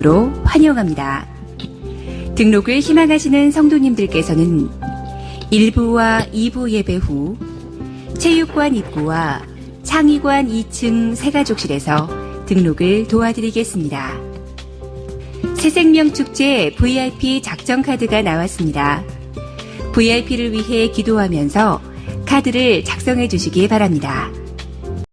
로 환영합니다. 등록을 희망하시는 성도님들께서는 1부와 2부 예배 후 체육관 입구와 창의관 2층 새가족실에서 등록을 도와드리겠습니다. 새생명축제 VIP 작정 카드가 나왔습니다. VIP를 위해 기도하면서 카드를 작성해 주시기 바랍니다.